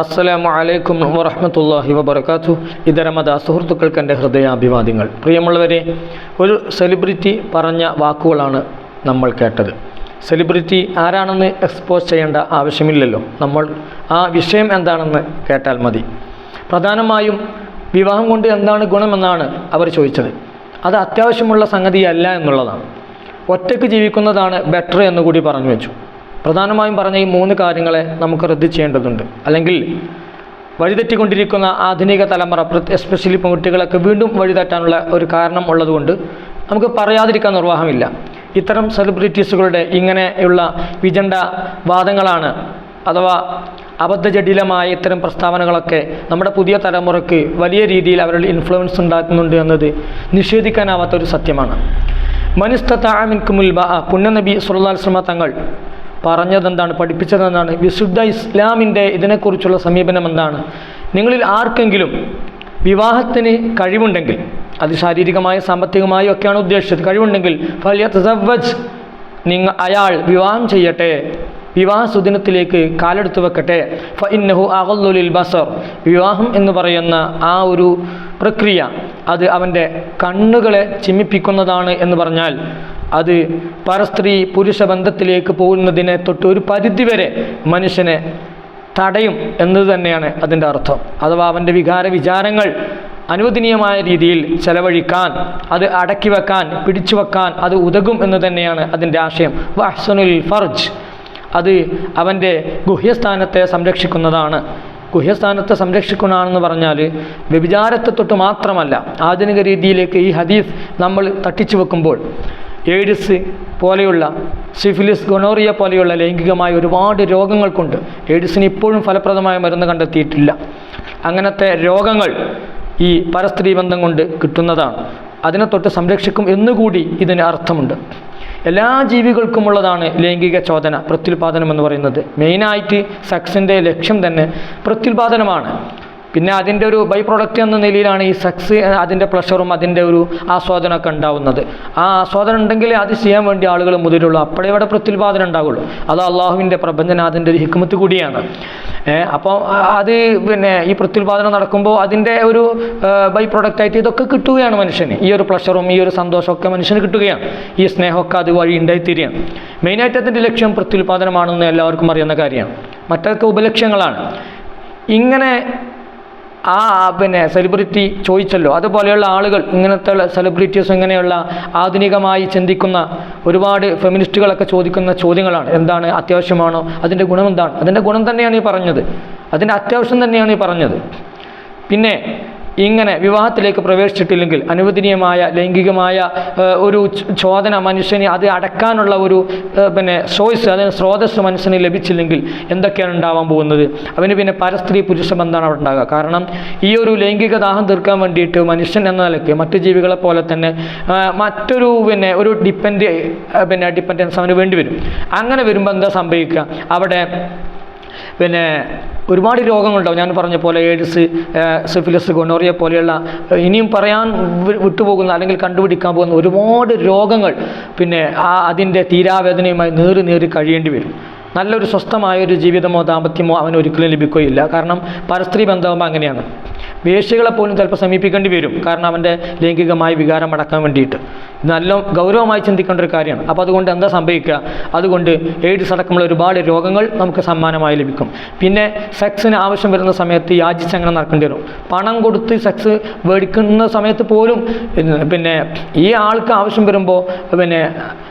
അസ്സലാമു അലൈക്കും വറഹമത്തല്ലാഹി വബർക്കാത്തു ഇതരമത സുഹൃത്തുക്കൾക്ക് എന്റെ ഹൃദയാഭിവാദ്യങ്ങൾ. പ്രിയമുള്ളവരെ ഒരു സെലിബ്രിറ്റി പറഞ്ഞ വാക്കുകളാണ് നമ്മൾ കേട്ടത്. സെലിബ്രിറ്റി ആരാണെന്ന് എക്സ്പോസ് ചെയ്യേണ്ട ആവശ്യമില്ലല്ലോ. നമ്മൾ ആ വിഷയം എന്താണെന്ന് കേട്ടാൽ മതി. പ്രധാനമായും വിവാഹം കൊണ്ട് എന്താണ് ഗുണമെന്നാണ് അവർ ചോദിച്ചത്. അത് അത്യാവശ്യമുള്ള സംഗതിയല്ല എന്നുള്ളതാണ്. ഒറ്റയ്ക്ക് ജീവിക്കുന്നതാണ് ബെറ്റർ എന്നുകൂടി പറഞ്ഞു വെച്ചു. പ്രധാനമായും പറഞ്ഞ ഈ മൂന്ന് കാര്യങ്ങളെ നമുക്ക് റദ്ദ് ചെയ്യേണ്ടതുണ്ട്. അല്ലെങ്കിൽ വഴിതെറ്റിക്കൊണ്ടിരിക്കുന്ന ആധുനിക തലമുറ എസ്പെഷ്യലി പെൺകുട്ടികളൊക്കെ വീണ്ടും വഴിതെറ്റാനുള്ള ഒരു കാരണം ഉള്ളതുകൊണ്ട് നമുക്ക് പറയാതിരിക്കാൻ നിർവാഹമില്ല. ഇത്തരം സെലിബ്രിറ്റീസുകളുടെ ഇങ്ങനെയുള്ള വിജണ്ട വാദങ്ങളാണ് അഥവാ അബദ്ധജടിലമായ ഇത്തരം പ്രസ്താവനകളൊക്കെ നമ്മുടെ പുതിയ തലമുറയ്ക്ക് വലിയ രീതിയിൽ അവരുടെ ഇൻഫ്ലുവൻസ് ഉണ്ടാക്കുന്നുണ്ട് എന്നത് നിഷേധിക്കാനാവാത്ത ഒരു സത്യമാണ്. മനുസ്തമിൻകുമുൽ പുണ്യനബി സുല്ലാസ്ലമ തങ്ങൾ പറഞ്ഞതെന്താണ് പഠിപ്പിച്ചതെന്താണ്? വിശുദ്ധ ഇസ്ലാമിന്റെ ഇതിനെക്കുറിച്ചുള്ള സമീപനം എന്താണ്? നിങ്ങളിൽ ആർക്കെങ്കിലും വിവാഹത്തിന് കഴിവുണ്ടെങ്കിൽ അത് ശാരീരികമായും സാമ്പത്തികമായും ഒക്കെയാണ് ഉദ്ദേശിച്ചത് കഴിവുണ്ടെങ്കിൽ നിങ്ങൾ അയാൾ വിവാഹം ചെയ്യട്ടെ വിവാഹ സുദിനത്തിലേക്ക് കാലെടുത്ത് വെക്കട്ടെ. ഫ ഇന്നഹു അകല്ലുലിൽ ബസർ. വിവാഹം എന്ന് പറയുന്ന ആ ഒരു പ്രക്രിയ അത് അവന്റെ കണ്ണുകളെ ചിമ്മിപ്പിക്കുന്നതാണ് എന്ന് പറഞ്ഞാൽ അത് പരസ്ത്രീ പുരുഷ ബന്ധത്തിലേക്ക് പോകുന്നതിനെ തൊട്ട് ഒരു പരിധിവരെ മനുഷ്യനെ തടയും എന്നത് തന്നെയാണ് അതിന്റെ അർത്ഥം. അഥവാ അവന്റെ വികാര വിചാരങ്ങൾ അനുവദനീയമായ രീതിയിൽ ചെലവഴിക്കാൻ അത് അടക്കി വെക്കാൻ പിടിച്ചു വെക്കാൻ അത് ഉതകും എന്ന് തന്നെയാണ് അതിന്റെ ആശയം. വഹ്സനുൽ ഫർജ്. അത് അവന്റെ ഗുഹ്യസ്ഥാനത്തെ സംരക്ഷിക്കുന്നതാണ്. ഗുഹ്യസ്ഥാനത്തെ സംരക്ഷിക്കുന്നതാണെന്ന് പറഞ്ഞാൽ വ്യഭിചാരത്തെ തൊട്ട് മാത്രമല്ല ആധുനിക രീതിയിലേക്ക് ഈ ഹദീസ് നമ്മൾ തട്ടിച്ചു വെക്കുമ്പോൾ എയ്ഡ്സ് പോലെയുള്ള സിഫിലിസ് ഗൊണോറിയ പോലെയുള്ള ലൈംഗികമായ ഒരുപാട് രോഗങ്ങൾക്കുണ്ട്. എയ്ഡ്സിന് ഇപ്പോഴും ഫലപ്രദമായ മരുന്ന് കണ്ടെത്തിയിട്ടില്ല. അങ്ങനത്തെ രോഗങ്ങൾ ഈ പരസ്ത്രീ ബന്ധം കൊണ്ട് കിട്ടുന്നതാണ്. അതിനെ തൊട്ട് സംരക്ഷിക്കും എന്നുകൂടി ഇതിന് അർത്ഥമുണ്ട്. എല്ലാ ജീവികൾക്കുമുള്ളതാണ് ലൈംഗിക ചോദന പ്രത്യുൽപാദനം എന്ന് പറയുന്നത്. മെയിനായിട്ട് സെക്സിന്റെ ലക്ഷ്യം തന്നെ പ്രത്യുൽപാദനമാണ്. പിന്നെ അതിന്റെ ഒരു ബൈ പ്രൊഡക്റ്റ് എന്ന നിലയിലാണ് ഈ സെക്സ് അതിന്റെ പ്ലഷറും അതിന്റെ ഒരു ആസ്വാദനമൊക്കെ ഉണ്ടാവുന്നത്. ആ ആസ്വാദനം ഉണ്ടെങ്കിൽ അത് ചെയ്യാൻ വേണ്ടി ആളുകൾ മുതിരുള്ളൂ. അപ്പോഴേ ഇവിടെ പ്രത്യുൽപാദനം ഉണ്ടാവുള്ളൂ. അത് അള്ളാഹുവിന്റെ പ്രപഞ്ചന അതിന്റെ ഒരു ഹിക്മത്ത് കൂടിയാണ്. അപ്പോൾ അത് പിന്നെ ഈ പ്രത്യുൽപാദനം നടക്കുമ്പോൾ അതിന്റെ ഒരു ബൈ പ്രൊഡക്റ്റായിട്ട് ഇതൊക്കെ കിട്ടുകയാണ് മനുഷ്യന്. ഈ ഒരു പ്ലഷറും ഈ ഒരു സന്തോഷമൊക്കെ മനുഷ്യന് കിട്ടുകയാണ്. ഈ സ്നേഹമൊക്കെ അത് വഴി ഉണ്ടായിത്തീരുകയാണ്. മെയിനായിട്ട് അതിന്റെ ലക്ഷ്യം പ്രത്യുൽപാദനമാണെന്ന് എല്ലാവർക്കും അറിയുന്ന കാര്യമാണ് മറ്റൊക്കെ ഉപലക്ഷ്യങ്ങളാണ്. ഇങ്ങനെ ആ പിന്നെ സെലിബ്രിറ്റി ചോദിച്ചല്ലോ. അതുപോലെയുള്ള ആളുകൾ ഇങ്ങനത്തെ സെലിബ്രിറ്റീസ് ഇങ്ങനെയുള്ള ആധുനികമായി ചിന്തിക്കുന്ന ഒരുപാട് ഫെമിനിസ്റ്റുകളൊക്കെ ചോദിക്കുന്ന ചോദ്യങ്ങളാണ്. എന്താണ് അത്യാവശ്യമാണോ? അതിന്റെ ഗുണം എന്താണ്? അതിന്റെ ഗുണം തന്നെയാണ് ഈ പറഞ്ഞത്. അതിന്റെ അത്യാവശ്യം തന്നെയാണ് ഈ പറഞ്ഞത്. പിന്നെ ഇങ്ങനെ വിവാഹത്തിലേക്ക് പ്രവേശിച്ചിട്ടില്ലെങ്കിൽ അനുവദനീയമായ ലൈംഗികമായ ഒരു ചോദന മനുഷ്യന് അത് അടക്കാനുള്ള ഒരു പിന്നെ സോയ്സ് അതിന് സ്രോതസ് മനുഷ്യന് ലഭിച്ചില്ലെങ്കിൽ എന്തൊക്കെയാണ് ഉണ്ടാവാൻ പോകുന്നത്? അവന് പിന്നെ പരസ്ത്രീ പുരുഷ ബന്ധമാണ് അവിടെ ഉണ്ടാകുക കാരണം ഈ ഒരു ലൈംഗിക ദാഹം തീർക്കാൻ വേണ്ടിയിട്ട് മനുഷ്യൻ എന്ന നിലയ്ക്ക് മറ്റു ജീവികളെ പോലെ തന്നെ മറ്റൊരു പിന്നെ ഒരു ഡിപ്പെൻഡ് പിന്നെ ഡിപ്പെൻഡൻസ് അവന് വേണ്ടി വരും. അങ്ങനെ വരുമ്പോൾ എന്താ സംഭവിക്കുക? അവിടെ പിന്നെ ഒരുപാട് രോഗങ്ങളുണ്ടാവും. ഞാൻ പറഞ്ഞ പോലെ എയ്ഡ്സ് സിഫിലിസ് ഗൊണോറിയ പോലെയുള്ള ഇനിയും പറയാൻ വിട്ടുപോകുന്ന അല്ലെങ്കിൽ കണ്ടുപിടിക്കാൻ പോകുന്ന ഒരുപാട് രോഗങ്ങൾ പിന്നെ ആ അതിന്റെ തീരാവേദനയുമായി നേറി നേറി കഴിയേണ്ടി വരും. നല്ലൊരു സ്വസ്ഥമായൊരു ജീവിതമോ ദാമ്പത്യമോ അവന് ഒരിക്കലും ലഭിക്കുകയില്ല. കാരണം പരസ്ത്രീ ബന്ധമാകുമ്പോൾ അങ്ങനെയാണ്. വേശ്യകളെ പോലും ചിലപ്പോൾ സമീപിക്കേണ്ടി വരും. കാരണം അവന്റെ ലൈംഗികമായ വികാരം അടക്കാൻ വേണ്ടിയിട്ട്. നല്ല ഗൗരവമായി ചിന്തിക്കേണ്ട ഒരു കാര്യമാണ്. അപ്പോൾ അതുകൊണ്ട് എന്താ സംഭവിക്കുക? അതുകൊണ്ട് എയ്ഡ്സ് അടക്കമുള്ള ഒരുപാട് രോഗങ്ങൾ നമുക്ക് സമ്മാനമായി ലഭിക്കും. പിന്നെ സെക്സിന് ആവശ്യം വരുന്ന സമയത്ത് യാചിച്ച് അങ്ങനെ നടക്കേണ്ടി വരും. പണം കൊടുത്ത് സെക്സ് മേടിക്കുന്ന സമയത്ത് പോലും പിന്നെ ഈ ആൾക്ക് ആവശ്യം വരുമ്പോൾ പിന്നെ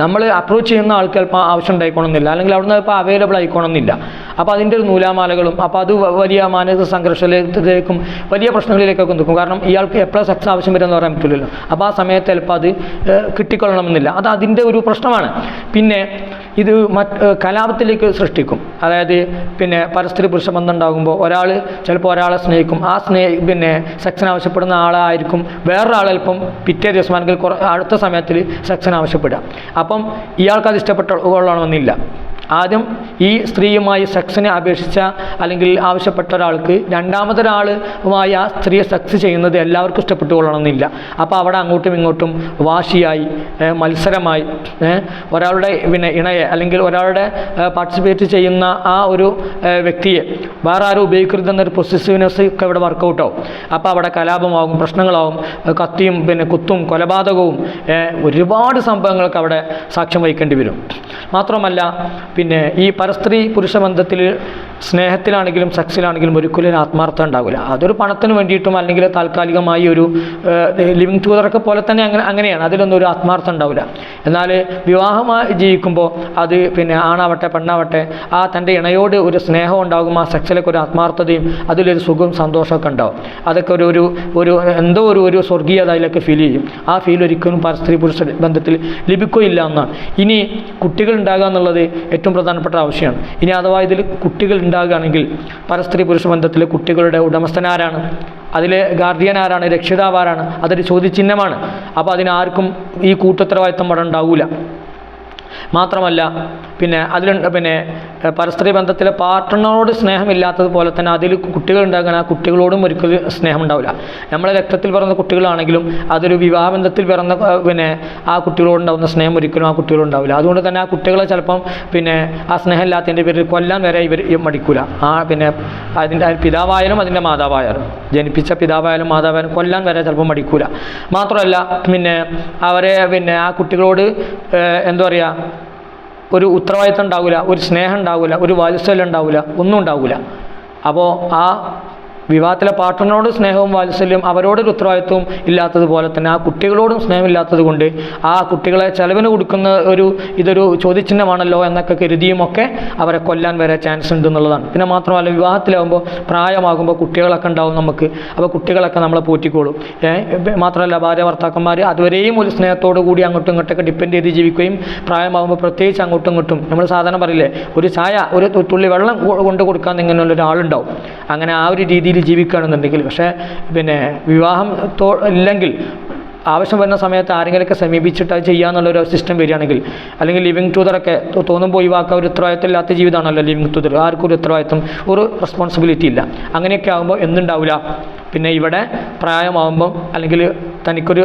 നമ്മൾ അപ്രോച്ച് ചെയ്യുന്ന ആൾക്ക് ചിലപ്പോൾ ആവശ്യം ഉണ്ടായിക്കോണമെന്നില്ല അല്ലെങ്കിൽ അവിടുന്ന് ഇപ്പോൾ അവൈലബിൾ ആയിക്കോണമെന്നില്ല അപ്പോൾ അതിന്റെ ഒരു നൂലാമാലകളും അപ്പോൾ അത് വലിയ മാനസിക സംഘർഷത്തിലേക്കും വലിയ പ്രശ്നങ്ങളിലേക്കൊക്കെ നിൽക്കും. കാരണം ഇയാൾക്ക് എപ്പോഴും സെക്സ് ആവശ്യം വരുമെന്ന് പറയാൻ പറ്റില്ലല്ലോ അപ്പോൾ ആ സമയത്ത് ചിലപ്പോൾ അത് കിട്ടിക്കൊള്ളണമെന്നില്ല. അത് അതിന്റെ ഒരു പ്രശ്നമാണ്. പിന്നെ ഇത് മറ്റ് കലാപത്തിലേക്ക് സൃഷ്ടിക്കും. അതായത് പിന്നെ പരസ്പര പുരുഷ ബന്ധം ഉണ്ടാകുമ്പോൾ ഒരാൾ ചിലപ്പോൾ ഒരാളെ സ്നേഹിക്കും. ആ സ്നേഹ പിന്നെ സെക്സിന് ആവശ്യപ്പെടുന്ന ആളായിരിക്കും. വേറൊരാൾ ചിലപ്പം പിറ്റേ ദിവസം അല്ലെങ്കിൽ അടുത്ത സമയത്തിൽ സെക്സിന് ആവശ്യപ്പെടുക. അപ്പം ഇയാൾക്ക് അത് ഇഷ്ടപ്പെട്ട കൊള്ളണമെന്നില്ല. ആദ്യം ഈ സ്ത്രീയുമായി സെക്സിനെ അപേക്ഷിച്ച അല്ലെങ്കിൽ ആവശ്യപ്പെട്ട ഒരാൾക്ക് രണ്ടാമതൊരാളുമായി ആ സ്ത്രീയെ സെക്സ് ചെയ്യുന്നത് എല്ലാവർക്കും ഇഷ്ടപ്പെട്ടു കൊള്ളണമെന്നില്ല അപ്പോൾ അവിടെ അങ്ങോട്ടും ഇങ്ങോട്ടും വാശിയായി മത്സരമായി ഒരാളുടെ പിന്നെ ഇണയെ അല്ലെങ്കിൽ ഒരാളുടെ പാർട്ടിസിപ്പേറ്റ് ചെയ്യുന്ന ആ ഒരു വ്യക്തിയെ വേറെ ആരും ഉപയോഗിക്കരുതെന്നൊരു പൊസിറ്റീവ്നെസ് ഒക്കെ ഇവിടെ വർക്കൗട്ടാവും അപ്പോൾ അവിടെ കലാപമാകും പ്രശ്നങ്ങളാവും കത്തിയും പിന്നെ കുത്തും കൊലപാതകവും ഒരുപാട് സംഭവങ്ങൾക്ക് അവിടെ സാക്ഷ്യം വഹിക്കേണ്ടി വരും. മാത്രമല്ല പിന്നെ ഈ പരസ്ത്രീ പുരുഷ ബന്ധത്തിൽ സ്നേഹത്തിലാണെങ്കിലും സെക്സിലാണെങ്കിലും ഒരിക്കലും ഒരു ആത്മാർത്ഥം ഉണ്ടാവില്ല. അതൊരു പണത്തിന് വേണ്ടിയിട്ടും അല്ലെങ്കിൽ താൽക്കാലികമായി ഒരു ലിവിങ് ടുഗദറൊക്കെ പോലെ തന്നെ അങ്ങനെ അങ്ങനെയാണ്. അതിലൊന്നും ഒരു ആത്മാർത്ഥം ഉണ്ടാവില്ല. എന്നാൽ വിവാഹമായി ജീവിക്കുമ്പോൾ അത് പിന്നെ ആണാവട്ടെ പെണ്ണാവട്ടെ ആ തന്റെ ഇണയോട് ഒരു സ്നേഹം ഉണ്ടാകും ആ സെക്സിലൊക്കെ ഒരു ആത്മാർത്ഥതയും അതിലൊരു സുഖവും സന്തോഷമൊക്കെ ഉണ്ടാവും. അതൊക്കെ ഒരു ഒരു ഒരു എന്തോ ഒരു ഒരു സ്വർഗീയത അതിലൊക്കെ ഫീൽ ചെയ്യും. ആ ഫീൽ ഒരിക്കലും പരസ്ത്രീ പുരുഷ ബന്ധത്തിൽ ലഭിക്കുകയില്ല എന്നാണ്. ഇനി കുട്ടികൾ ഉണ്ടാകുക എന്നുള്ളത് പ്രധാനപ്പെട്ട ആവശ്യമാണ്. ഇനി അഥവാ ഇതിൽ കുട്ടികൾ ഉണ്ടാകുകയാണെങ്കിൽ പരസ്ത്രീ പുരുഷ ബന്ധത്തിൽ കുട്ടികളുടെ ഉടമസ്ഥനാരാണ് അതിലെ ഗാർഡിയൻ ആരാണ് രക്ഷിതാവ് ആരാണ് അതൊരു ചോദ്യചിഹ്നമാണ്. അപ്പോൾ അതിനാർക്കും ഈ കൂട്ടുത്തരവാദിത്തം അവിടെ ഉണ്ടാവില്ല മാത്രമല്ല പിന്നെ അതിലുണ്ട് പിന്നെ പരസ്ത്രീ ബന്ധത്തിൽ പാർട്ട്ണറോട് സ്നേഹമില്ലാത്തതുപോലെ തന്നെ അതിൽ കുട്ടികൾ ഉണ്ടാകുന്ന ആ കുട്ടികളോടും ഒരിക്കലും സ്നേഹം ഉണ്ടാവില്ല നമ്മളെ രക്തത്തിൽ പിറന്ന കുട്ടികളാണെങ്കിലും അതൊരു വിവാഹബന്ധത്തിൽ പിറന്ന പിന്നെ ആ കുട്ടികളോടുണ്ടാവുന്ന സ്നേഹം ഒരിക്കലും ആ കുട്ടികളുണ്ടാവില്ല അതുകൊണ്ട് തന്നെ ആ കുട്ടികളെ ചിലപ്പം പിന്നെ ആ സ്നേഹമില്ലാത്തതിന്റെ പേരിൽ കൊല്ലാൻ വരെ ഇവർ മടിക്കൂല. ആ പിന്നെ അതിന്റെ പിതാവായാലും അതിന്റെ മാതാവായാലും ജനിപ്പിച്ച പിതാവായാലും മാതാവായാലും കൊല്ലാൻ വരെ ചിലപ്പോൾ മടിക്കൂല. മാത്രമല്ല പിന്നെ അവരെ പിന്നെ ആ കുട്ടികളോട് എന്താ പറയുക ഒരു ഉത്തരവാദിത്തം ഉണ്ടാവില്ല ഒരു സ്നേഹം ഉണ്ടാവില്ല ഒരു വാത്സല്യം ഉണ്ടാവില്ല ഒന്നും ഉണ്ടാവില്ല. അപ്പോൾ ആ വിവാഹത്തിലെ പാർട്ട്ണറോട് സ്നേഹവും വാത്സല്യവും അവരോടൊരു ഉത്തരവാദിത്വവും ഇല്ലാത്തതുപോലെ തന്നെ ആ കുട്ടികളോടും സ്നേഹമില്ലാത്തത് കൊണ്ട് ആ കുട്ടികളെ ചെലവിന് കൊടുക്കുന്ന ഒരു ഇതൊരു ചോദ്യചിഹ്നമാണല്ലോ എന്നൊക്കെ കരുതിയുമൊക്കെ അവരെ കൊല്ലാൻ വരെ ചാൻസ് ഉണ്ട് എന്നുള്ളതാണ് പിന്നെ മാത്രമല്ല വിവാഹത്തിലാകുമ്പോൾ പ്രായമാകുമ്പോൾ കുട്ടികളൊക്കെ ഉണ്ടാവും നമുക്ക്. അപ്പോൾ കുട്ടികളൊക്കെ നമ്മളെ പോറ്റിക്കോളും മാത്രമല്ല ഭാര്യ ഭർത്താക്കന്മാർ അതുവരെയും ഒരു സ്നേഹത്തോടു കൂടി അങ്ങോട്ടും ഇങ്ങോട്ടൊക്കെ ഡിപ്പെൻഡ് ചെയ്ത് ജീവിക്കുകയും പ്രായമാകുമ്പോൾ പ്രത്യേകിച്ച് അങ്ങോട്ടും ഇങ്ങോട്ടും നമ്മൾ സാധാരണ പറയില്ലേ ഒരു ചായ ഒരു തുള്ളി വെള്ളം കൊണ്ട് കൊടുക്കാൻ ഇങ്ങനെയുള്ള ഒരാളുണ്ടാവും. അങ്ങനെ ആ ഒരു രീതിയിൽ ജീവിക്കുകയാണെന്നുണ്ടെങ്കിൽ പക്ഷേ പിന്നെ വിവാഹം തോ ഇല്ലെങ്കിൽ ആവശ്യം വരുന്ന സമയത്ത് ആരെങ്കിലുമൊക്കെ സമീപിച്ചിട്ട് അത് ചെയ്യാന്നുള്ളൊരു സിസ്റ്റം വരികയാണെങ്കിൽ അല്ലെങ്കിൽ ലിവിങ് ടുതറൊക്കെ തോന്നുമ്പോൾ ഒഴിവാക്കുക ഒരു ഉത്തരവാദിത്തം ഇല്ലാത്ത ജീവിതമാണല്ലോ ലിവിങ് ടുതർ ആർക്കും ഒരു ഉത്തരവാദിത്തം ഒരു റെസ്പോൺസിബിലിറ്റി ഇല്ല. അങ്ങനെയൊക്കെ ആകുമ്പോൾ എന്തുണ്ടാവില്ല പിന്നെ ഇവിടെ പ്രായമാകുമ്പം അല്ലെങ്കിൽ തനിക്കൊരു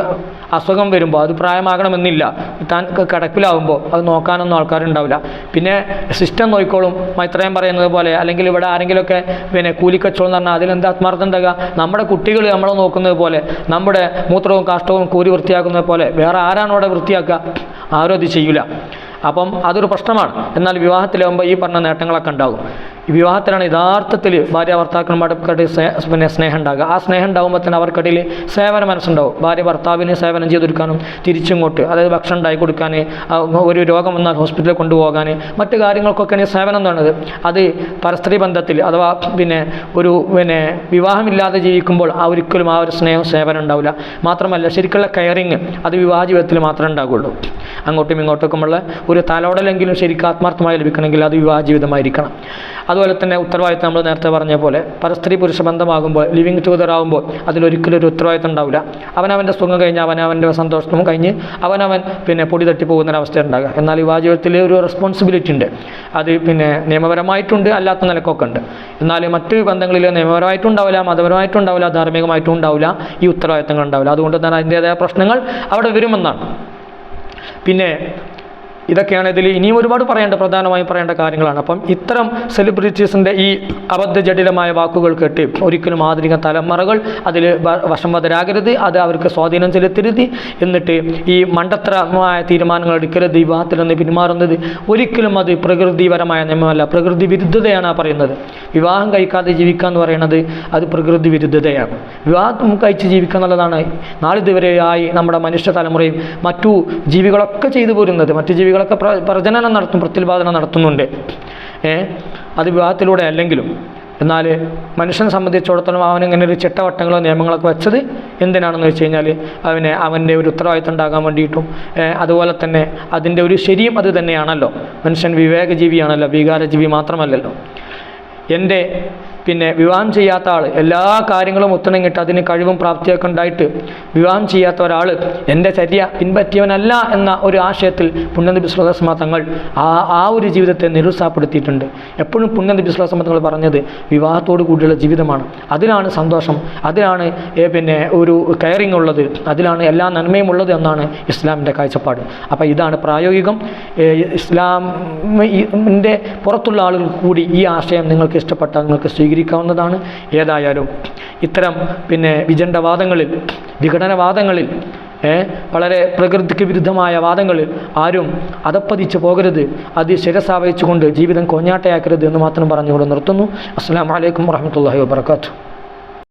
അസുഖം വരുമ്പോൾ അത് പ്രായമാകണമെന്നില്ല. താൻ കിടപ്പിലാവുമ്പോൾ അത് നോക്കാനൊന്നും ആൾക്കാരുണ്ടാവില്ല. പിന്നെ സിസ്റ്റം നോക്കിക്കോളും മൈത്രയം പറയുന്നത് പോലെ അല്ലെങ്കിൽ ഇവിടെ ആരെങ്കിലുമൊക്കെ പിന്നെ കൂലിക്കച്ചോ എന്ന് പറഞ്ഞാൽ അതിലെന്ത് ആത്മാർത്ഥം ഉണ്ടാകുക നമ്മുടെ കുട്ടികൾ നമ്മളെ നോക്കുന്നത് പോലെ നമ്മുടെ മൂത്രവും കാഷ്ടവും കൂരി വൃത്തിയാക്കുന്നത് പോലെ വേറെ ആരാണ് അവിടെ വൃത്തിയാക്കുക? ആരും അത് ചെയ്യില്ല അപ്പം അതൊരു പ്രശ്നമാണ്. എന്നാൽ വിവാഹത്തിലാകുമ്പോൾ ഈ പറഞ്ഞ നേട്ടങ്ങളൊക്കെ ഉണ്ടാകും. വിവാഹത്തിലാണ് യഥാർത്ഥത്തിൽ ഭാര്യ ഭർത്താക്കന്മാർക്കിടയിൽ പിന്നെ സ്നേഹം ഉണ്ടാകുക ആ സ്നേഹം ഉണ്ടാകുമ്പോൾ തന്നെ അവർക്കിടയിൽ സേവന മനസ്സുണ്ടാവും. ഭാര്യ ഭർത്താവിനെ സേവനം ചെയ്തെടുക്കാനും തിരിച്ചിങ്ങോട്ട് അതായത് ഭക്ഷണം ഉണ്ടാക്കി കൊടുക്കാൻ ഒരു രോഗം വന്നാൽ ഹോസ്പിറ്റലിൽ കൊണ്ടുപോകാൻ മറ്റു കാര്യങ്ങൾക്കൊക്കെയാണ് സേവനം എന്ന് പറയുന്നത് അത് പരസ്ത്രീ ബന്ധത്തിൽ അഥവാ പിന്നെ ഒരു പിന്നെ വിവാഹമില്ലാതെ ജീവിക്കുമ്പോൾ ആ ഒരിക്കലും ആ ഒരു സ്നേഹം സേവനം ഉണ്ടാവില്ല. മാത്രമല്ല ശരിക്കുള്ള കെയറിങ് അത് വിവാഹ ജീവിതത്തിൽ മാത്രമേ ഉണ്ടാകുള്ളൂ അങ്ങോട്ടും ഇങ്ങോട്ടൊക്കെയുള്ള ഒരു തലോടലെങ്കിലും ശരിക്കും ആത്മാർത്ഥമായി ലഭിക്കണമെങ്കിൽ അത് വിവാഹ ജീവിതമായിരിക്കണം. അതുപോലെ തന്നെ ഉത്തരവാദിത്തം നമ്മൾ നേരത്തെ പറഞ്ഞ പോലെ പരസ്ത്രീ പുരുഷ ബന്ധമാകുമ്പോൾ ലിവിങ് ടുഗദർ ആകുമ്പോൾ അതിലൊരിക്കലും ഒരു ഉത്തരവാദിത്തം ഉണ്ടാവില്ല. അവനവന്റെ സുഖം കഴിഞ്ഞ് അവനവന്റെ സന്തോഷവും കഴിഞ്ഞ് അവനവൻ പിന്നെ പൊടി തട്ടി പോകുന്നൊരവസ്ഥ ഉണ്ടാകുക എന്നാൽ ഈ വാചകത്തിൽ ഒരു റെസ്പോൺസിബിലിറ്റി ഉണ്ട്. അത് പിന്നെ നിയമപരമായിട്ടുണ്ട് അല്ലാത്ത നിലക്കൊക്കെ ഉണ്ട്. എന്നാൽ മറ്റ് ബന്ധങ്ങളിൽ നിയമപരമായിട്ടും ഉണ്ടാവില്ല മതപരമായിട്ടും ഉണ്ടാവില്ല ധാർമ്മികമായിട്ടും ഉണ്ടാവില്ല ഈ ഉത്തരവാദിത്തങ്ങൾ ഉണ്ടാവില്ല. അതുകൊണ്ട് തന്നെ അതിന്റേതായ പ്രശ്നങ്ങൾ അവിടെ വരുമെന്നാണ്. പിന്നെ ഇതൊക്കെയാണ് ഇതിൽ ഇനിയും ഒരുപാട് പറയേണ്ട പ്രധാനമായും പറയേണ്ട കാര്യങ്ങളാണ്. അപ്പം ഇത്തരം സെലിബ്രിറ്റീസിന്റെ ഈ അബദ്ധ ജടിലമായ വാക്കുകൾ കേട്ട് ഒരിക്കലും ആധുനിക തലമുറകൾ അതിൽ വശംവതരാകരുത് അത് അവർക്ക് സ്വാധീനം ചെലുത്തരുത് എന്നിട്ട് ഈ മണ്ടത്തരമായ തീരുമാനങ്ങൾ എടുക്കരുത് വിവാഹത്തിൽ നിന്ന് പിന്മാറുന്നത്. ഒരിക്കലും അത് പ്രകൃതിപരമായ നിയമമല്ല. പ്രകൃതി വിരുദ്ധതയാണ് ആ പറയുന്നത്. വിവാഹം കഴിക്കാതെ ജീവിക്കുക എന്ന് പറയുന്നത് അത് പ്രകൃതി വിരുദ്ധതയാണ്. വിവാഹം കഴിച്ച് ജീവിക്കുക എന്നുള്ളതാണ് നാളിതുവരെയായി നമ്മുടെ മനുഷ്യ തലമുറയും മറ്റു ജീവികളൊക്കെ ചെയ്തു പോരുന്നത്. മറ്റു പ്ര പ്രജനനം നടത്തും പ്രത്യുൽപാദനം നടത്തുന്നുണ്ട്. അത് വിവാഹത്തിലൂടെ അല്ലെങ്കിലും. എന്നാൽ മനുഷ്യനെ സംബന്ധിച്ചിടത്തോളം അവൻ ഇങ്ങനെ ഒരു ചിട്ടവട്ടങ്ങളോ നിയമങ്ങളൊക്കെ വെച്ചത് എന്തിനാണെന്ന് വെച്ച് കഴിഞ്ഞാൽ അവന് അവന്റെ ഒരു ഉത്തരവാദിത്തം ഉണ്ടാകാൻ വേണ്ടിയിട്ടും അതുപോലെ തന്നെ അതിന്റെ ഒരു ശരിയും അത് തന്നെയാണല്ലോ. മനുഷ്യൻ വിവേകജീവിയാണല്ലോ വികാരജീവി മാത്രമല്ലല്ലോ. എന്റെ പിന്നെ വിവാഹം ചെയ്യാത്ത ആൾ എല്ലാ കാര്യങ്ങളും ഒത്തിണങ്ങിയിട്ട് അതിന് കഴിവും പ്രാപ്തിയൊക്കെ ഉണ്ടായിട്ട് വിവാഹം ചെയ്യാത്ത ഒരാൾ എന്റെ ചര്യ പിൻപറ്റിയവനല്ല എന്ന ഒരു ആശയത്തിൽ പുണ്യനബി സുലസ്മ തങ്ങൾ ആ ആ ഒരു ജീവിതത്തെ നിരുത്സാഹപ്പെടുത്തിയിട്ടുണ്ട്. എപ്പോഴും പുണ്യനബി സുലസ്മ തങ്ങൾ പറഞ്ഞത് വിവാഹത്തോടു കൂടിയുള്ള ജീവിതമാണ്. അതിലാണ് സന്തോഷം. അതിലാണ് പിന്നെ ഒരു കെയറിങ് ഉള്ളത്. അതിലാണ് എല്ലാ നന്മയും ഉള്ളത് എന്നാണ് ഇസ്ലാമിന്റെ കാഴ്ചപ്പാട്. അപ്പോൾ ഇതാണ് പ്രായോഗികം. ഇസ്ലാമിന്റെ പുറത്തുള്ള ആളുകൾ കൂടി ഈ ആശയം നിങ്ങൾക്ക് ഇഷ്ടപ്പെട്ടാൽ നിങ്ങൾക്ക് സ്വീകരിക്കാവുന്നതാണ്. ഏതായാലും ഇത്തരം പിന്നെ വിജണ്ടവാദങ്ങളിൽ വിഘടനവാദങ്ങളിൽ വളരെ പ്രകൃതിക്ക് വിരുദ്ധമായ വാദങ്ങളിൽ ആരും അതപ്പതിച്ച് പോകരുത്. അത് ശിരസാവഹിച്ചുകൊണ്ട് ജീവിതം കോഞ്ഞാട്ടയാക്കരുത് എന്ന് മാത്രം പറഞ്ഞുകൊണ്ട് നിർത്തുന്നു. അസ്സാം വലൈക്കും വാഹമത്തല്ലാഹി വാബർക്കാത്തു